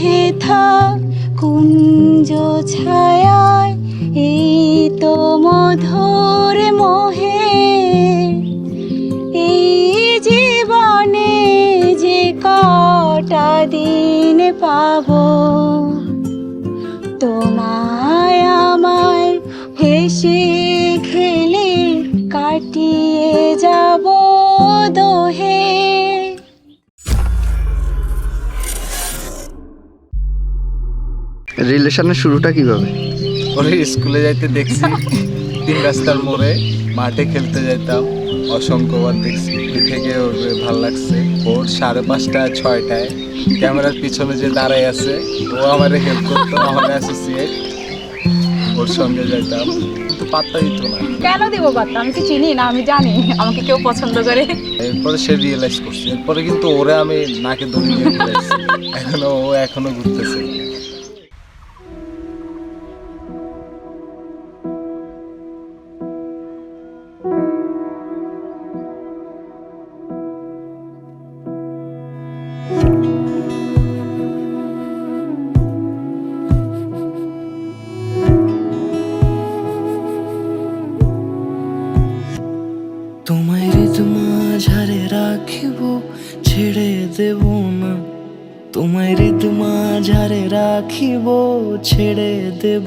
হেথা কুঞ্জ ছায়ায়, এই তো মধুর মোহে। এই জীবনে যে কটা দিন পাবো, তোমায় আমার হেসে রিলেশনের শুরুটা কীভাবে? পরে স্কুলে যাইতে দেখছি তিন রাস্তার মোড়ে মাঠে খেলতে যেতাম অসংখ্যবার দেখছি থেকে ওর ভালো লাগছে। ওর সাড়ে পাঁচটা ছয়টায়। ক্যামেরার পিছনে যে দাঁড়াই আছে ও আমার হেল্প করতো আমার অ্যাসোসিয়েট ওর সঙ্গে যাইতাম। কিন্তু পাত্তা দিত না। কেন দেবো বার্তা আমি কি চিনি না? আমি জানি। আমাকে কেউ পছন্দ করে। এরপরে সে রিয়েলাইজ করছে। এরপরে কিন্তু ওরে আমি নাকে দড়ি দিয়ে ঘুরাইছি। এখনও ও এখনও ঘুরতেছে। তোমায় হৃদ মাঝারে ছেড়ে দেব তোমায় হৃদ মাঝারে রাখিব, ছেড়ে দেব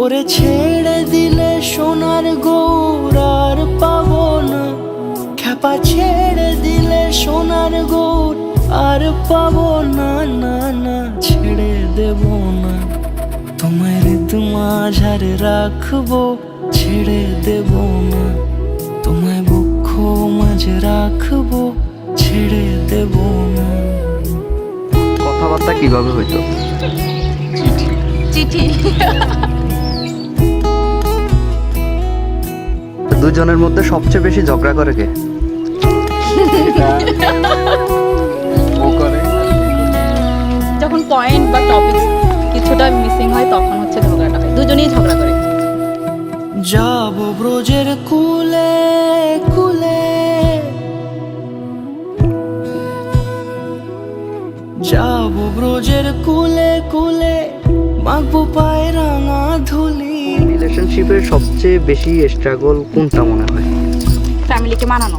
ওরে ছেড়ে দিলে সোনার গৌর আর না। খ্যাপা ছেড়ে দিলে সোনার গৌর আর পাবো না না না ছেড়ে দেব না। তোমায় ঋতু মাঝারে রাখব ছেড়ে দেব না। তোমায় বক্ষ মাঝে রাখব ছেড়ে দেব না। কথাবার্তা কীভাবে হইতো? চিঠি। দুজনের মধ্যে সবচেয়ে বেশি ঝগড়া করে কে? ও করে যখন পয়েন্ট বা টপিক কিছুটা মিসিং হয় তখন হচ্ছে ঝগড়াটা হয়। দুজনেই ঝগড়া করে। যাব ব্রজের কুলে কুলে। যাব ব্রজের কুলে কুলে। মাগবো পায়ে রাঙা ধুলি। রিলেশনশিপের সবচেয়ে বেশি স্ট্রাগল কোনটা মনে হয়? ফ্যামিলিকে মানানো।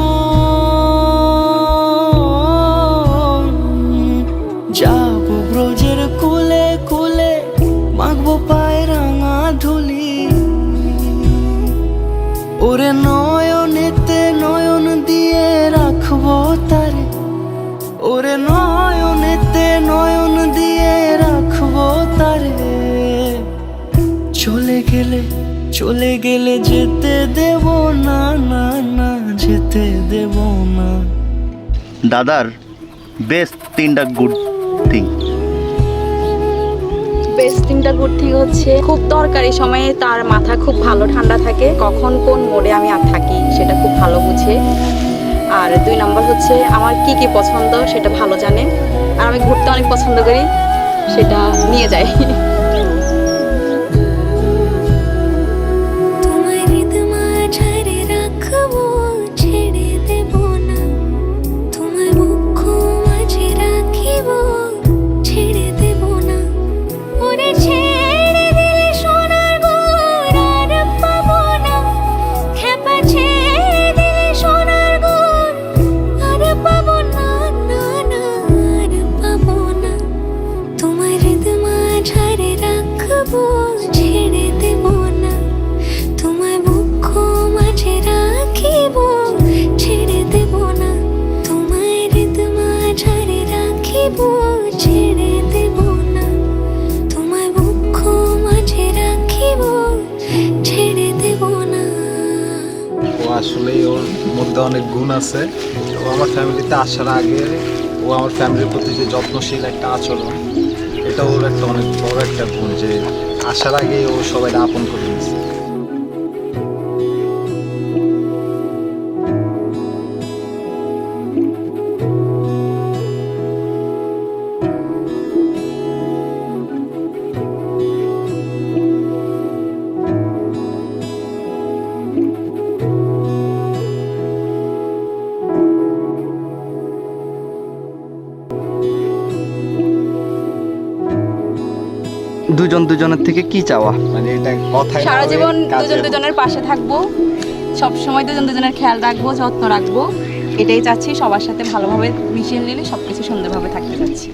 চলে গেলে চলে গেলে যেতে দেব না না না যেতে দেব না। দাদার বেস্ট তিনটা গুড থিং বেস্ট তিনটা গুড থিং হচ্ছে খুব দরকারি সময়ে তার মাথা খুব ভালো ঠান্ডা থাকে কখন কোন মোড়ে আমি আর থাকি সেটা খুব ভালো বুঝে। আর দুই নম্বর হচ্ছে আমার কি কি পছন্দ সেটা ভালো জানে। আর আমি ঘুরতে অনেক পছন্দ করি সেটা নিয়ে যায় ও আসলে ওর মধ্যে অনেক গুণ আছে। ও আমার ফ্যামিলিতে আসার আগে ও আমার ফ্যামিলির প্রতি যে যত্নশীল একটা আচরণ, এটা ওর একটা অনেক বড় একটা গুণ যে আসার আগে ও সবাই আপন করে নিচ্ছে দুজন দুজনের থেকে কি চাওয়া? মানে এটা সারা জীবন দুজন দুজনের পাশে থাকব সব সময় দুজন দুজনের খেয়াল রাখব যত্ন রাখব। এটাই চাচ্ছি সবার সাথে ভালোভাবে মিশিয়ে নিলে সবকিছু সুন্দরভাবে থাকতে চাচ্ছি।